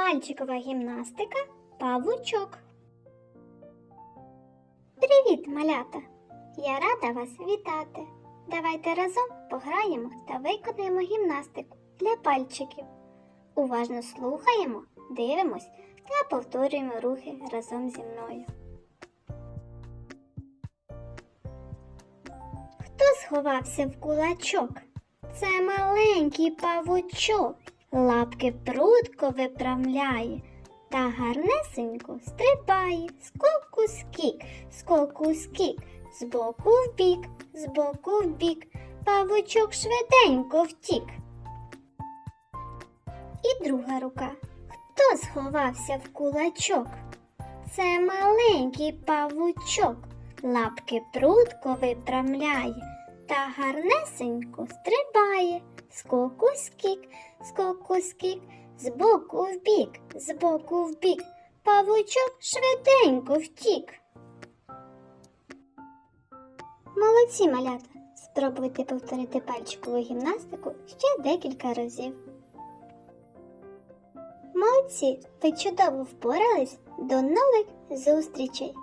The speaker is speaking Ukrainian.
Пальчикова гімнастика павучок. Привіт, малята! Я рада вас вітати. Давайте разом пограємо та виконаємо гімнастику для пальчиків. Уважно слухаємо, дивимось та повторюємо рухи разом зі мною. Хто сховався в кулачок? Це маленький павучок. Лапки прудко виправляє та гарнесенько стрибає. Скоку скік, скоку скік, збоку в бік, збоку в бік. Павучок швиденько втік. І друга рука. Хто сховався в кулачок? Це маленький павучок. Лапки прудко виправляє та гарнесенько стрибає. Скоку скік, скоку скік, збоку в бік, збоку в бік. Павучок швиденько втік. Молодці, малята! Спробуйте повторити пальчикову гімнастику ще декілька разів. Молодці! Ви чудово впорались. До нових зустрічей!